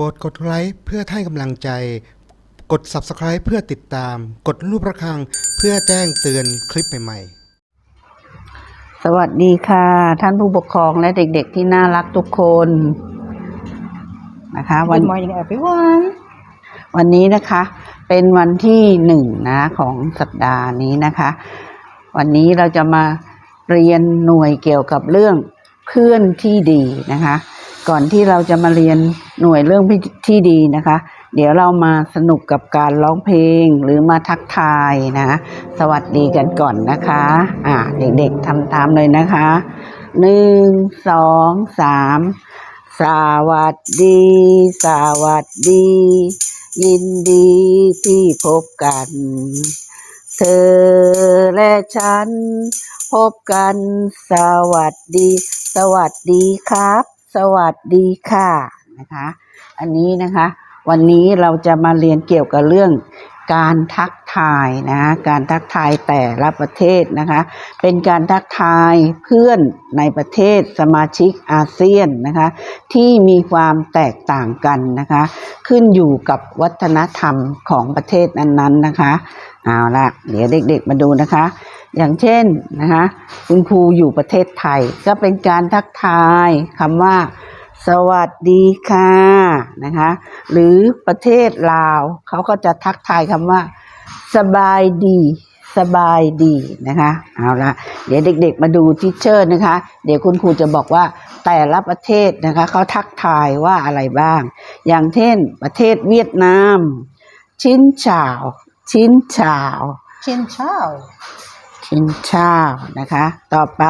รดกดไลค์เพื่อให้กำลังใจ กด Subscribe เพื่อติดตาม กดรูประฆังเพื่อแจ้งเตือนคลิปใหม่ๆ สวัสดีค่ะ ท่านผู้ปกครองและเด็กๆที่น่ารักทุกคนนะคะ วัน Good morning everyone วันนี้นะคะเป็นวันที่หนึ่งนะของสัปดาห์นี้นะคะ วันนี้เราจะมาเรียนหน่วยเกี่ยวกับเรื่องเพื่อนที่ดีนะคะ ก่อนที่เราจะมาเรียนหน่วยเรื่องที่ดีนะคะ เดี๋ยวเรามาสนุกกับการร้องเพลงหรือมาทักทายนะ สวัสดีกันก่อนนะคะ อ่าเด็กๆทำตามเลยนะคะหนึ่งสองสามสวัสดี สวัสดี ยินดีที่พบกัน เธอและฉัน พบกัน สวัสดี สวัสดีครับ สวัสดีค่ะนะคะ อันนี้นะคะ วันนี้เราจะมาเรียนเกี่ยวกับเรื่อง การทักทายนะการทักทายแต่ละประเทศนะคะ เป็นการทักทายเพื่อนในประเทศสมาชิกอาเซียนนะคะ ที่มีความแตกต่างกันนะคะ ขึ้นอยู่กับวัฒนธรรมของประเทศนั้นๆนะคะเอาละเดี๋ยวเด็กๆมาดูนะคะ อย่างเช่นนะคะ คุณครูอยู่ประเทศไทย ก็เป็นการทักทายคำว่า สวัสดีค่ะนะคะ หรือประเทศลาวเขาก็จะทักทายคำว่า สบายดีสบายดีนะคะ เอาละเดี๋ยวเด็กๆมาดูทิเชอร์นะคะ เดี๋ยวคุณครูจะบอกว่าแต่ละประเทศนะคะเขาทักทายว่าอะไรบ้าง อย่างเช่นประเทศเวียดนาม ชินชาว ชินชาว Chin Chow ชินชาวนะคะ ต่อไป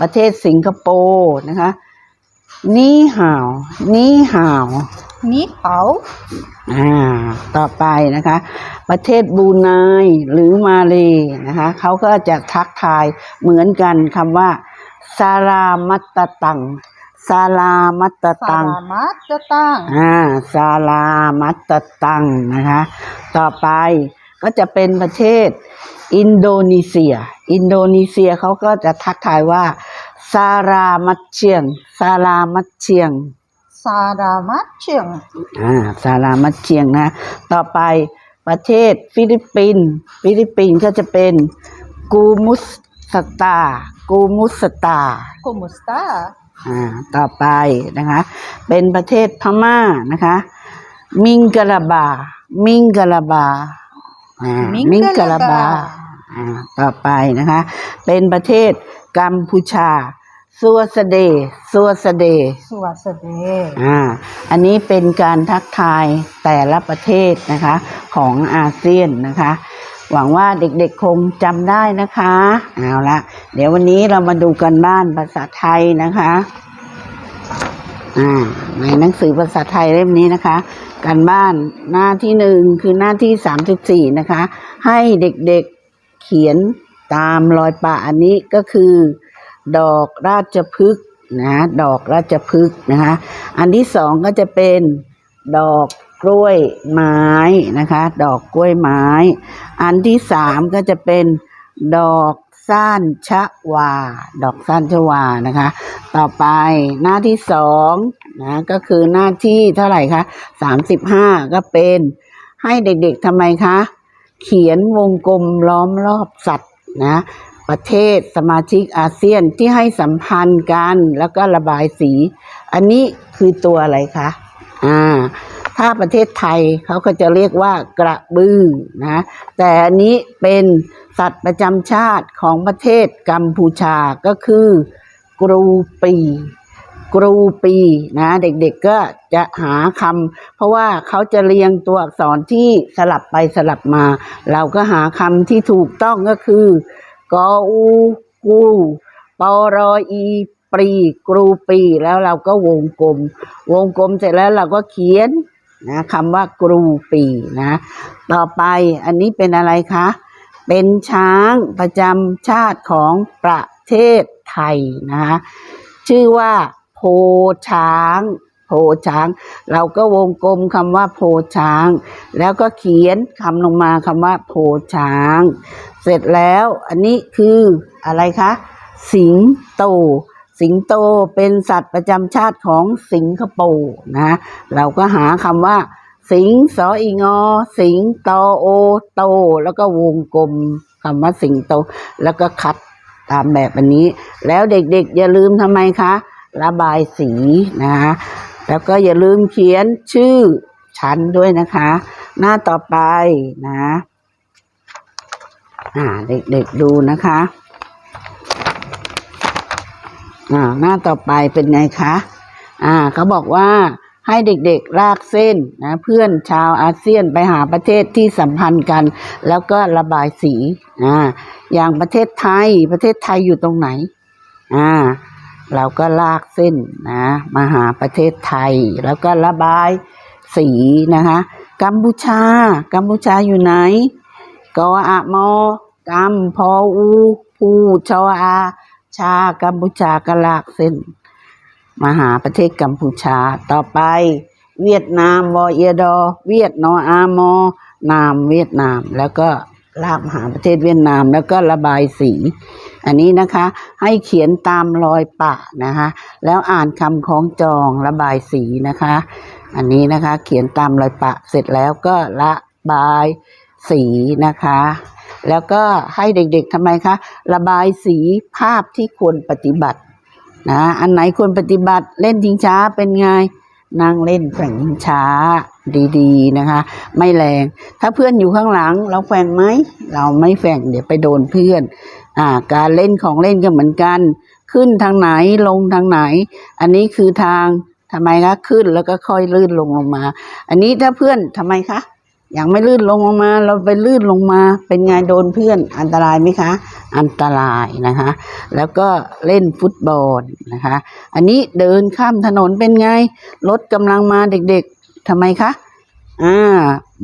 ประเทศสิงคโปร์นะคะ นี่ห่าว นี่ห่าว Ni Hao อ่า ต่อไปนะคะ ประเทศบรูไนหรือมาเลนะคะ เขาก็จะทักทายเหมือนกันคำว่าซาลามัตตะตังซาลามัตตะตัง Salamat datang อ่าซาลามัตตะตังนะคะ ต่อไปก็จะเป็นประเทศอินโดนีเซีย อินโดนีเซียเขาก็จะทักทายว่า ซารามัตเชียง ซารามัตเชียง Salamat Ching อ่าซารามัตเชียงนะ ต่อไปประเทศฟิลิปปินส์ฟิลิปปินส์ก็จะเป็นกูมุสสตา กูมุสตา Kumusta อ่าต่อไปนะคะ เป็นประเทศพม่านะคะ มิงกะลาบา มิงกะลาบาอ่ามิงมิงกะกะลาลาบาบา อ่าต่อไปนะคะ เป็นประเทศ กัมพูชาซัวสเดซัวสเด Suwasade อ่า อันนี้เป็นการทักทายแต่ละประเทศนะคะ ของอาเซียนนะคะ หวังว่าเด็กๆคงจำได้นะคะ เอาละเดี๋ยววันนี้เรามาดูกันบ้านภาษาไทยนะคะ อ่า ในหนังสือภาษาไทยเล่มนี้นะคะ การบ้านหน้าที่หนึ่งคือหน้าที่สามสิบสี่นะคะ ให้เด็กๆเขียน ตามรอยป่าอันนี้ก็คือ ดอกราชพฤกษ์นะดอกราชพฤกษ์นะคะอันที่สองก็จะเป็นดอกกล้วยไม้นะคะ ดอกกล้วยไม้ อันที่สามก็จะเป็นดอกซ่านชะวา ดอกซ่านชะวานะคะ ต่อไปหน้าที่สองนะก็คือหน้าที่เท่าไหร่คะสามสิบห้าก็เป็นให้เด็กๆทำไมคะ เขียนวงกลมล้อมรอบสัตว์ นะประเทศสมาชิกอาเซียนที่ให้สัมพันธ์กันแล้วก็ระบายสี อันนี้คือตัวอะไรคะอ่าถ้าประเทศไทยเขาก็จะเรียกว่ากระบือนะแต่อันนี้เป็นสัตว์ประจำชาติของประเทศกัมพูชาก็คือกรูปี กรูปีนะเด็กๆก็จะหาคำเพราะว่าเขาจะเรียงตัวอักษรที่สลับไปสลับมา เราก็หาคำที่ถูกต้องก็คือกออูกูปอรออีปรีกรูปีแล้วเราก็วงกลม วงกลมเสร็จแล้วเราก็เขียนนะคำว่ากรูปีนะ ต่อไปอันนี้เป็นอะไรคะ เป็นช้างประจำชาติของประเทศไทยนะคะชื่อว่า ช้าง โพช้าง เราก็วงกลมคำว่าโพช้าง แล้วก็เขียนคำลงมาคำว่าโพช้าง เสร็จแล้วอันนี้คืออะไรคะ สิงโต สิงโตเป็นสัตว์ประจำชาติของสิงคโปร์นะ เราก็หาคำว่า สิงสออีงอ สิงโตโอโต แล้วก็วงกลมคำว่าสิงโต แล้วก็คัดตามแบบอันนี้ แล้วเด็กๆอย่าลืมทำไมคะ ระบายสีนะคะแล้วก็อย่าลืมเขียนชื่อชั้นด้วยนะคะ หน้าต่อไปนะอ่าเด็กๆดูนะคะอ่าหน้าต่อไปเป็นไงคะอ่าเขาบอกว่าให้เด็กๆลากเส้นนะเพื่อนชาวอาเซียนไปหาประเทศที่สัมพันธ์กัน แล้วก็ระบายสีอ่าอย่างประเทศไทยประเทศไทยอยู่ตรงไหนอ่า เราก็ลากเส้นนะมาหาประเทศไทย แล้วก็ระบายสีนะคะกัมพูชา กัมพูชาอยู่ไหนกออะมอกัมพออูพูชออาชากัมพูชาก็ลากเส้นมาหาประเทศกัมพูชาต่อไป เวียดนามวอเอดอเวียดนออามอนามเวียดนามแล้วก็ ลากมหาประเทศเวียดนามแล้วก็ระบายสี อันนี้นะคะ ให้เขียนตามรอยปะนะคะ แล้วอ่านคำคล้องจองระบายสีนะคะ อันนี้นะคะเขียนตามรอยปะเสร็จแล้วก็ระบายสีนะคะ แล้วก็ให้เด็กๆทำไมคะ ระบายสีภาพที่ควรปฏิบัตินะอันไหนควรปฏิบัติเล่นทิ้งช้าเป็นไงนั่งเล่นแข่งทิงช้า ดีๆนะคะ ไม่แรง ถ้าเพื่อนอยู่ข้างหลัง เราแฝงไหมเราไม่แฝงเดี๋ยวไปโดนเพื่อนอ่าการเล่นของเล่นก็เหมือนกัน ขึ้นทางไหนลงทางไหน อันนี้คือทางทำไมคะขึ้นแล้วก็ค่อยลื่นลงลงมา อันนี้ถ้าเพื่อนทำไมคะยังไม่ลื่นลงลงมา เราไปลื่นลงมา เป็นไงโดนเพื่อนอันตรายไหมคะ อันตรายนะคะ แล้วก็เล่นฟุตบอลนะคะ อันนี้เดินข้ามถนนเป็นไงรถกำลังมาเด็ก ทำไมคะอ่า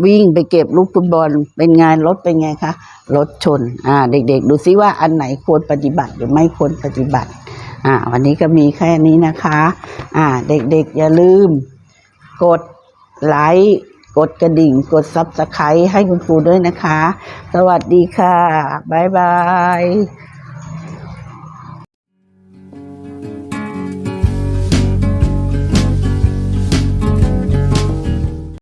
วิ่งไปเก็บลูกฟุตบอลเป็นไงรถเป็นไงคะรถชนอ่าเด็กๆ ดูซิว่าอันไหนควรปฏิบัติหรือไม่ควรปฏิบัติอ่าวันนี้ก็มีแค่นี้นะคะอ่าเด็กๆ อย่าลืม กดไลค์กดกระดิ่ง กดซับสไครต์ให้คุณครูด้วยนะคะ สวัสดีค่ะ บ๊ายบาย